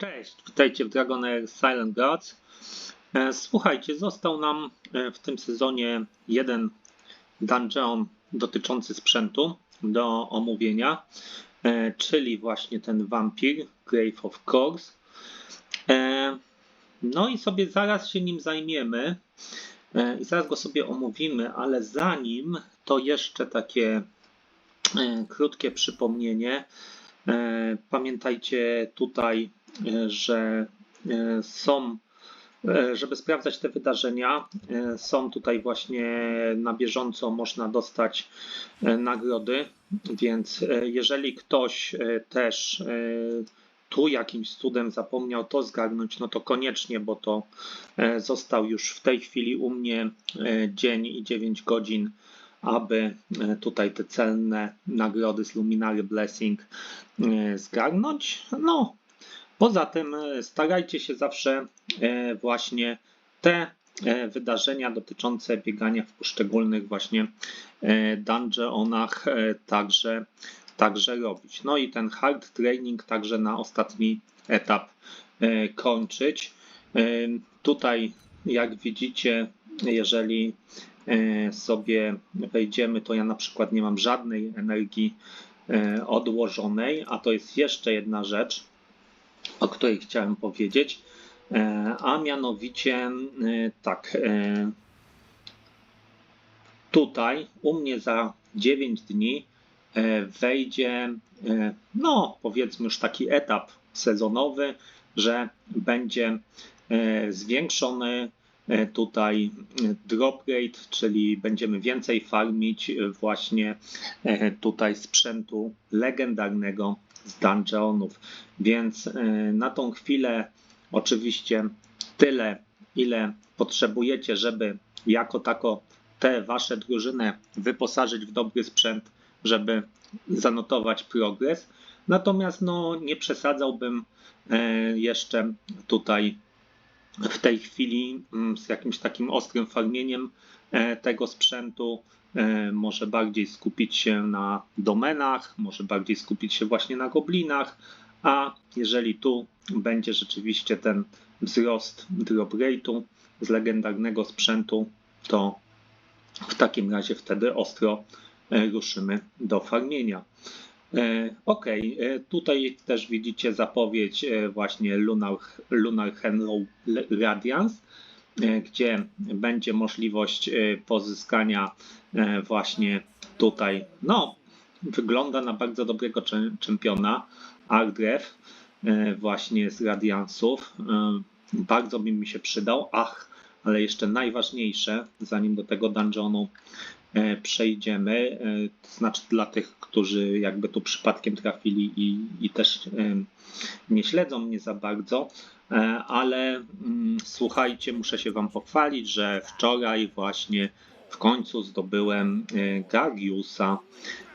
Cześć, witajcie w Dragon Air Silent Gods. E, Słuchajcie, został nam e, w tym sezonie jeden dungeon dotyczący sprzętu do omówienia, e, czyli właśnie ten Vampir, Grave of Course. No i sobie zaraz się nim zajmiemy i zaraz go sobie omówimy, ale zanim to jeszcze takie krótkie przypomnienie. Pamiętajcie tutaj, że e, są, e, żeby sprawdzać te wydarzenia, e, są tutaj właśnie na bieżąco można dostać e, nagrody, więc e, jeżeli ktoś e, też e, tu jakimś cudem zapomniał to zgarnąć, no to koniecznie, bo to e, został już w tej chwili u mnie e, dzień i 9 godzin, aby e, tutaj te celne nagrody z Luminary Blessing e, zgarnąć. No, poza tym e, starajcie się zawsze e, właśnie te e, wydarzenia dotyczące biegania w poszczególnych właśnie dungeonach także, także robić. No i ten hard training także na ostatni etap kończyć. Tutaj, jak widzicie, jeżeli sobie wejdziemy, to ja na przykład nie mam żadnej energii odłożonej, a to jest jeszcze jedna rzecz, o której chciałem powiedzieć, e, a mianowicie e, tak, e, tutaj u mnie za 9 dni wejdzie, no powiedzmy już taki etap sezonowy, że będzie zwiększony tutaj e, drop rate, czyli będziemy więcej farmić właśnie e, tutaj sprzętu legendarnego z dungeonów. Więc e, na tą chwilę oczywiście tyle, ile potrzebujecie, żeby jako tako te wasze drużyny wyposażyć w dobry sprzęt, żeby zanotować progres. Natomiast no, nie przesadzałbym jeszcze tutaj w tej chwili mm, z jakimś takim ostrym farmieniem e, tego sprzętu. E, Może bardziej skupić się na domenach, może bardziej skupić się właśnie na goblinach, a jeżeli tu będzie rzeczywiście ten wzrost drop rate'u z legendarnego sprzętu, to w takim razie wtedy ostro e, ruszymy do farmienia. E, Ok, tutaj też widzicie zapowiedź e, właśnie Lunar, Lunar Hello Radiance, e, gdzie będzie możliwość e, pozyskania e, właśnie tutaj, no, wygląda na bardzo dobrego czem- czempiona, Ardrev, e, właśnie z Radiansów. E, Bardzo by mi się przydał. Ach, ale jeszcze najważniejsze, zanim do tego dungeonu e, przejdziemy, e, to znaczy dla tych, którzy jakby tu przypadkiem trafili i, i też e, nie śledzą mnie za bardzo, e, ale mm, słuchajcie, muszę się Wam pochwalić, że wczoraj właśnie w końcu zdobyłem e, Gariusa.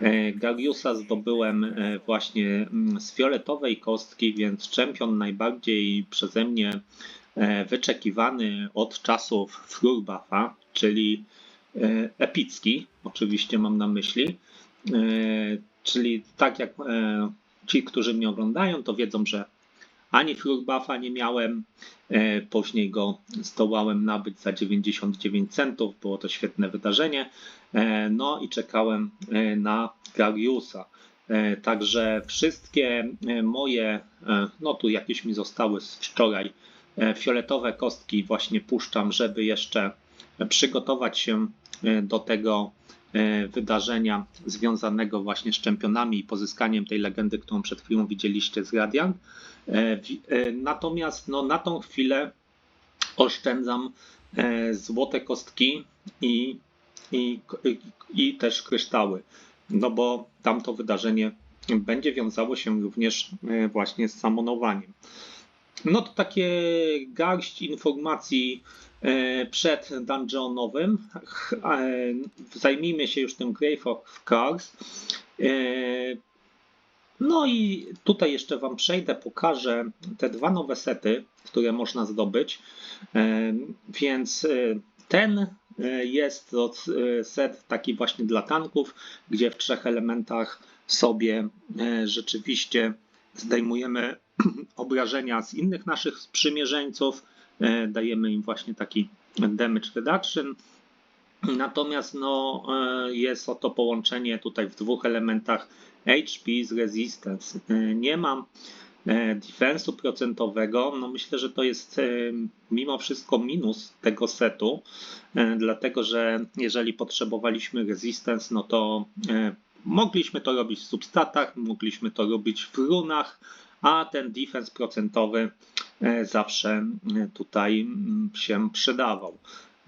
E, Gariusa zdobyłem e, właśnie mm, z fioletowej kostki, więc czempion najbardziej przeze mnie e, wyczekiwany od czasów Frurbuffa, czyli e, epicki, oczywiście mam na myśli. E, Czyli tak jak e, ci, którzy mnie oglądają, to wiedzą, że ani Frurbuffa nie miałem. E, Później go zdołałem nabyć za 99 centów. Było to świetne wydarzenie. E, No i czekałem e, na Gariusa. E, Także wszystkie e, moje, e, no tu jakieś mi zostały z wczoraj, e, fioletowe kostki właśnie puszczam, żeby jeszcze przygotować się e, do tego e, wydarzenia związanego właśnie z czempionami i pozyskaniem tej legendy, którą przed chwilą widzieliście z Radiant. E, e, Natomiast no, na tą chwilę oszczędzam e, złote kostki i, i, i, też kryształy, no bo tamto wydarzenie będzie wiązało się również e, właśnie z samonowaniem. No to takie garść informacji e, przed dungeonowym. E, Zajmijmy się już tym Grave of. E, No i tutaj jeszcze Wam przejdę, pokażę te dwa nowe sety, które można zdobyć. E, Więc e, ten e, jest e, set taki właśnie dla tanków, gdzie w trzech elementach sobie e, rzeczywiście zdejmujemy obrażenia z innych naszych sprzymierzeńców. E, Dajemy im właśnie taki damage reduction. Natomiast no, e, jest oto połączenie tutaj w dwóch elementach HP z resistance. E, Nie mam defensu procentowego. No myślę, że to jest mimo wszystko minus tego setu, dlatego że jeżeli potrzebowaliśmy resistance, no to mogliśmy to robić w substatach, mogliśmy to robić w runach, a ten defense procentowy zawsze e, tutaj się przydawał.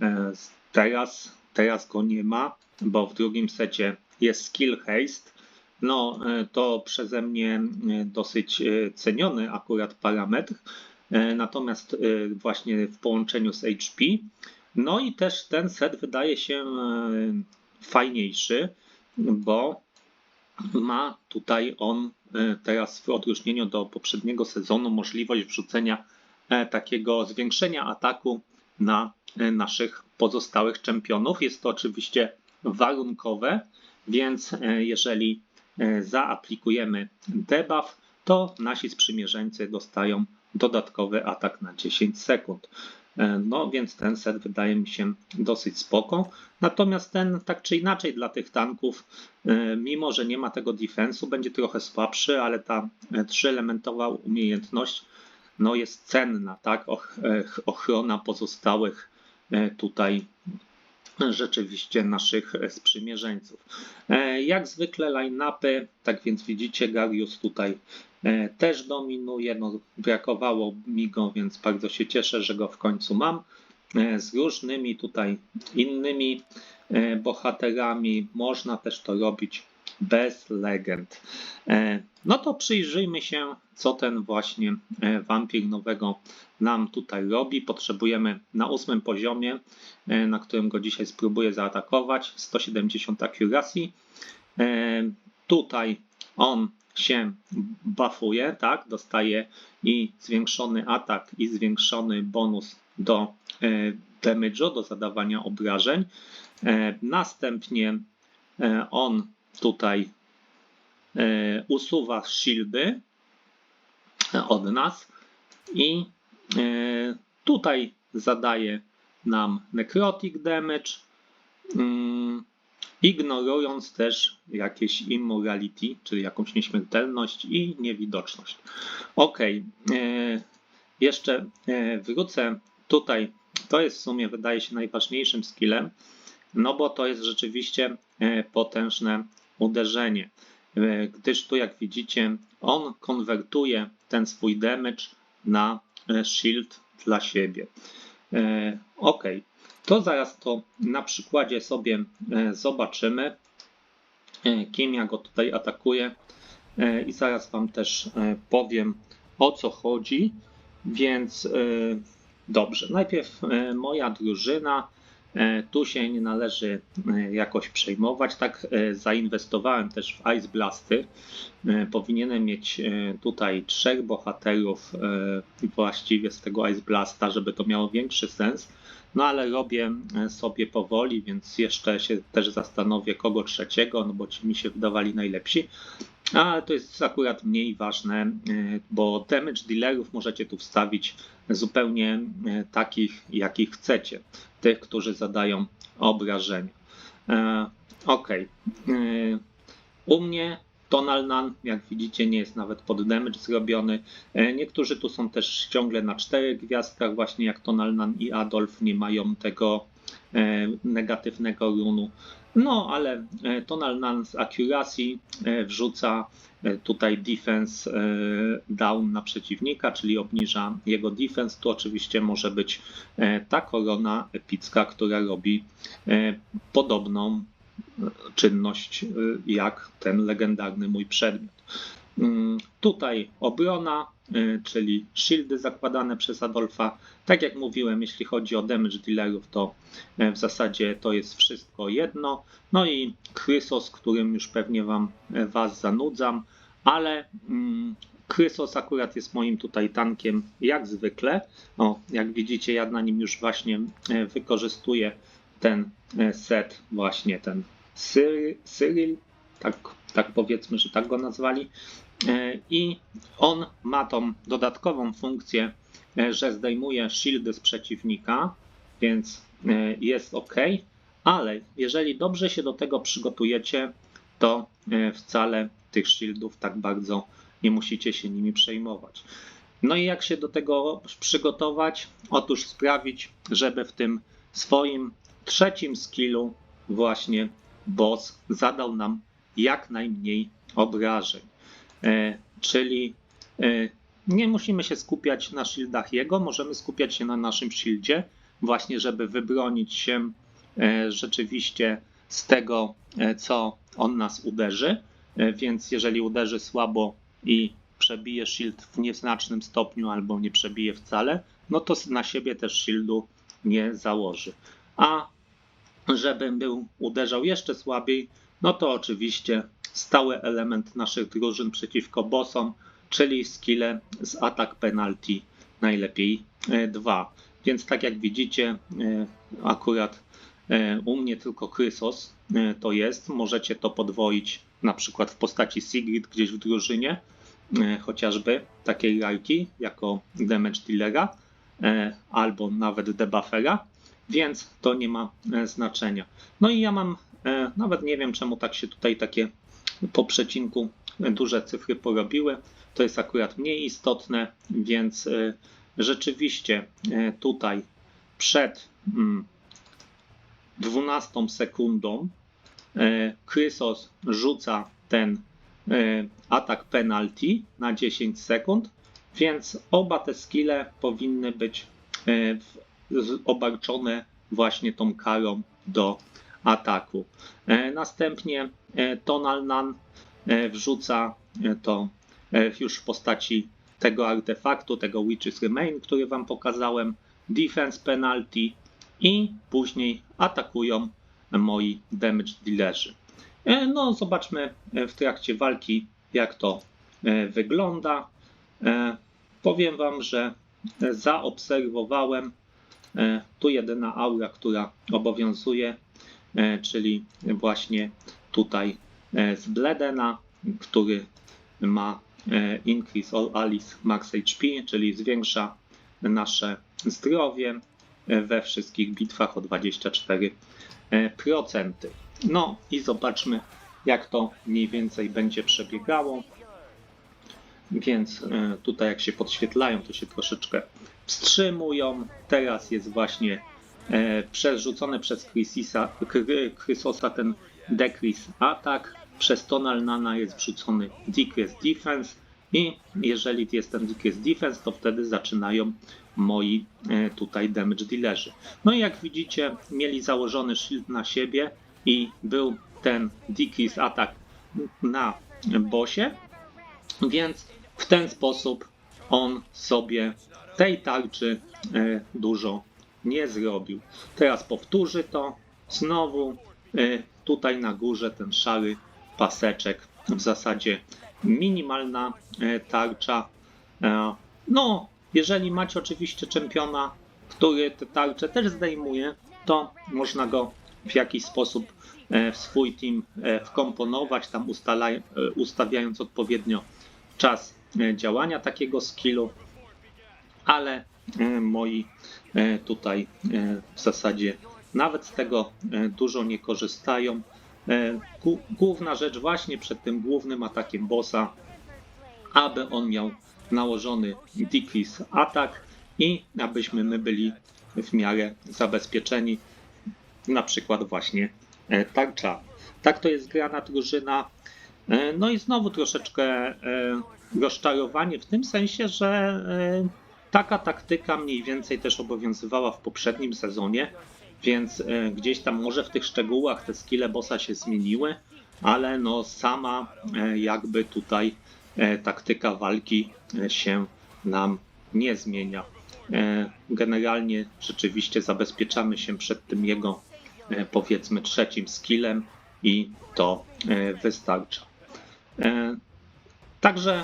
E, Teraz, teraz go nie ma, bo w drugim secie jest skill haste. No, e, to przeze mnie e, dosyć e, ceniony akurat parametr, e, natomiast e, właśnie w połączeniu z HP. No i też ten set wydaje się e, fajniejszy, bo ma tutaj on e, teraz w odróżnieniu do poprzedniego sezonu możliwość wrzucenia e, takiego zwiększenia ataku na e, naszych pozostałych czempionów. Jest to oczywiście warunkowe, więc jeżeli zaaplikujemy debuff, to nasi sprzymierzeńcy dostają dodatkowy atak na 10 sekund. E, No więc ten set wydaje mi się dosyć spoko. Natomiast ten tak czy inaczej dla tych tanków, e, mimo że nie ma tego defensu, będzie trochę słabszy, ale ta e, trzyelementowa umiejętność no jest cenna, tak? Och- Ochrona pozostałych tutaj rzeczywiście naszych sprzymierzeńców. Jak zwykle line-upy, tak więc widzicie, Garius tutaj też dominuje. No, brakowało mi go, więc bardzo się cieszę, że go w końcu mam. E, Z różnymi tutaj innymi e, bohaterami można też to robić bez legend. E, No to przyjrzyjmy się, co ten właśnie e, wampir nowego nam tutaj robi. Potrzebujemy na ósmym poziomie, e, na którym go dzisiaj spróbuję zaatakować, 170 accuracy. E, Tutaj on się buffuje, tak, dostaje i zwiększony atak i zwiększony bonus do e, damage'u, do zadawania obrażeń. E, Następnie e, on tutaj e, usuwa shieldy od nas i e, tutaj zadaje nam necrotic damage, mm, ignorując też jakieś immorality, czyli jakąś nieśmiertelność i niewidoczność. Ok, jeszcze e, wrócę tutaj. To jest w sumie, wydaje się, najważniejszym skillem, no bo to jest rzeczywiście e, potężne uderzenie. E, Gdyż tu, jak widzicie, on konwertuje ten swój damage na e, shield dla siebie. E, Ok, to zaraz to na przykładzie sobie e, zobaczymy, e, kim ja go tutaj atakuję E, i zaraz Wam też powiem o co chodzi. Więc dobrze, najpierw moja drużyna. Tu się nie należy jakoś przejmować. Tak zainwestowałem też w Ice Blasty. Powinienem mieć tutaj trzech bohaterów właściwie z tego Ice Blasta, żeby to miało większy sens. No ale robię e, sobie powoli, więc jeszcze się też zastanowię, kogo trzeciego, no bo ci mi się wydawali najlepsi. Ale to jest akurat mniej ważne, e, bo damage dealerów możecie tu wstawić zupełnie e, takich, jakich chcecie. Tych, którzy zadają obrażenia. Ok. U mnie Tonal Nun, jak widzicie, nie jest nawet pod damage zrobiony. E, Niektórzy tu są też ciągle na czterech gwiazdkach, właśnie jak Tonal Nun i Adolf nie mają tego e, negatywnego runu. No, ale e, Tonal Nun z Accuracy e, wrzuca e, tutaj defense e, down na przeciwnika, czyli obniża jego defense. Tu oczywiście może być e, ta korona epicka, która robi e, podobną e, czynność e, jak ten legendarny mój przedmiot. Mm, Tutaj obrona, y, czyli shieldy zakładane przez Adolfa. Tak jak mówiłem, jeśli chodzi o damage dealerów, to e, w zasadzie to jest wszystko jedno. No i Chrysos, którym już pewnie wam, Was zanudzam, ale mm, Chrysos akurat jest moim tutaj tankiem jak zwykle. O, jak widzicie, ja na nim już właśnie wykorzystuję ten e, set, właśnie ten Cyril, tak, tak powiedzmy, że tak go nazwali. E, I on ma tą dodatkową funkcję, e, że zdejmuje shieldy z przeciwnika, więc jest ok, ale jeżeli dobrze się do tego przygotujecie, to wcale tych shieldów tak bardzo nie musicie się nimi przejmować. No i jak się do tego przygotować? Otóż sprawić, żeby w tym swoim trzecim skillu właśnie boss zadał nam jak najmniej obrażeń. E, czyli e, nie musimy się skupiać na shieldach jego, możemy skupiać się na naszym shieldzie, właśnie żeby wybronić się e, rzeczywiście z tego, co on nas uderzy. Więc jeżeli uderzy słabo i przebije shield w nieznacznym stopniu albo nie przebije wcale, no to na siebie też shieldu nie założy. A żeby był uderzał jeszcze słabiej, no to oczywiście stały element naszych drużyn przeciwko bossom, czyli skille z atak penalty najlepiej e, dwa. Więc tak jak widzicie, e, akurat e, u mnie tylko Krysos to jest. Możecie to podwoić na przykład w postaci Sigrid gdzieś w drużynie, chociażby takiej lalki jako damage dealera albo nawet debuffera, więc to nie ma e, znaczenia. No i ja mam, e, nawet nie wiem czemu tak się tutaj takie po przecinku duże cyfry porobiły. To jest akurat mniej istotne, więc e, rzeczywiście tutaj przed mm, 12 sekundą e, Krysos rzuca ten atak penalty na 10 sekund, więc oba te skille powinny być w- obarczone właśnie tą karą do ataku. E, Następnie e, Tonal Nan e, wrzuca to już w postaci tego artefaktu, tego Witches Remain, który Wam pokazałem, Defense Penalty i później atakują moi damage dealerzy. No, zobaczmy w trakcie walki, jak to wygląda. Powiem Wam, że zaobserwowałem tu jedyna aura, która obowiązuje, e, czyli właśnie tutaj e, z Bledena, który ma e, Increase All Alice Max HP, czyli zwiększa nasze zdrowie e, we wszystkich bitwach o 24%. No i zobaczmy, jak to mniej więcej będzie przebiegało. Więc e, tutaj jak się podświetlają, to się troszeczkę wstrzymują. Teraz jest właśnie e, przerzucony przez Chrisisa, Kry- Chrysosa ten decrease atak. Przez Tonal Nana jest wrzucony decrease defense. I jeżeli jest ten decrease defense, to wtedy zaczynają moi e, tutaj damage dealerzy. No i jak widzicie, mieli założony shield na siebie i był ten decrease atak na bosie, więc w ten sposób on sobie tej tarczy e, dużo nie zrobił. Teraz powtórzy to znowu e, tutaj na górze ten szary paseczek, w zasadzie minimalna e, tarcza. No, jeżeli macie oczywiście czempiona, który te tarcze też zdejmuje, to można go w jakiś sposób w swój team wkomponować, tam ustawiając odpowiednio czas działania takiego skillu, ale e, moi e, tutaj e, w zasadzie nawet z tego e, dużo nie korzystają. E, Główna rzecz właśnie przed tym głównym atakiem bossa, aby on miał nałożony decrease atak i abyśmy my byli w miarę zabezpieczeni, na przykład właśnie e, tarcza. Tak to jest grana drużyna. E, No i znowu troszeczkę e, rozczarowanie w tym sensie, że e, taka taktyka mniej więcej też obowiązywała w poprzednim sezonie, więc e, gdzieś tam może w tych szczegółach te skille bossa się zmieniły, ale no sama e, jakby tutaj taktyka walki się nam nie zmienia. Generalnie rzeczywiście zabezpieczamy się przed tym jego powiedzmy trzecim skillem i to wystarcza. Także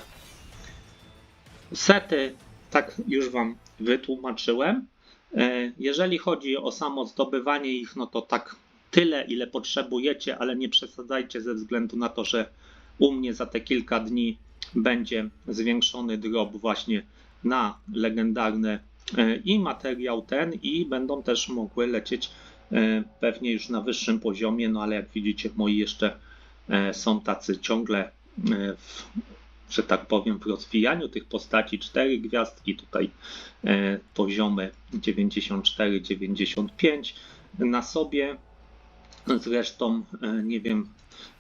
sety, tak już Wam wytłumaczyłem. E, Jeżeli chodzi o samo zdobywanie ich, no to tak tyle, ile potrzebujecie, ale nie przesadzajcie ze względu na to, że u mnie za te kilka dni będzie zwiększony drop właśnie na legendarne e, i materiał ten, i będą też mogły lecieć e, pewnie już na wyższym poziomie, no ale jak widzicie, moi jeszcze są tacy ciągle w, że tak powiem, w rozwijaniu tych postaci. Cztery gwiazdki, tutaj poziomy 94-95 na sobie. Zresztą, nie wiem,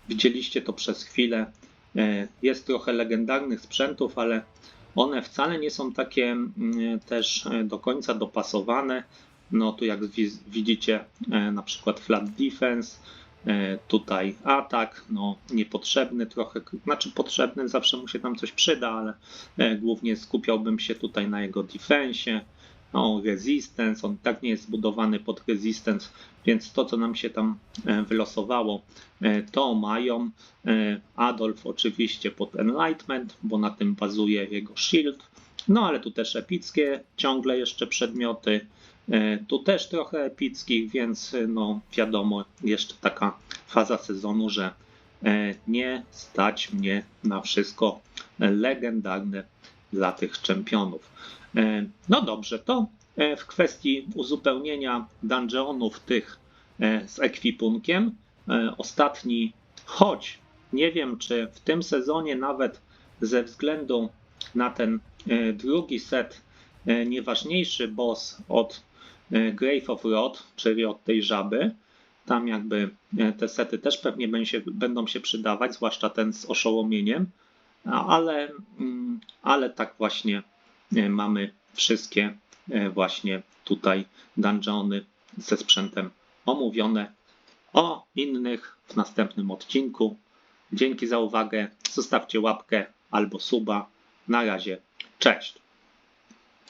widzieliście to przez chwilę. Jest trochę legendarnych sprzętów, ale one wcale nie są takie mm, też e, do końca dopasowane. No tu jak widzicie e, na przykład flat defense, e, tutaj atak, no niepotrzebny trochę, znaczy potrzebny, zawsze mu się tam coś przyda, ale głównie skupiałbym się tutaj na jego defensie. No, resistance, on tak nie jest zbudowany pod resistance, więc to, co nam się tam wylosowało, to mają. Adolf oczywiście pod enlightenment, bo na tym bazuje jego shield. No ale tu też epickie ciągle jeszcze przedmioty. Tu też trochę epickich, więc no wiadomo, jeszcze taka faza sezonu, że nie stać mnie na wszystko legendarne dla tych czempionów. E, no dobrze, to e, w kwestii uzupełnienia dungeonów tych e, z ekwipunkiem. Ostatni, choć nie wiem, czy w tym sezonie nawet ze względu na ten drugi set nieważniejszy boss od Grave of Rot, czyli od tej żaby, tam jakby te sety też pewnie będą się przydawać, zwłaszcza ten z oszołomieniem, ale, mm, ale tak właśnie E, mamy wszystkie e, właśnie tutaj dungeony ze sprzętem omówione. O innych w następnym odcinku. Dzięki za uwagę. Zostawcie łapkę albo suba. Na razie. Cześć.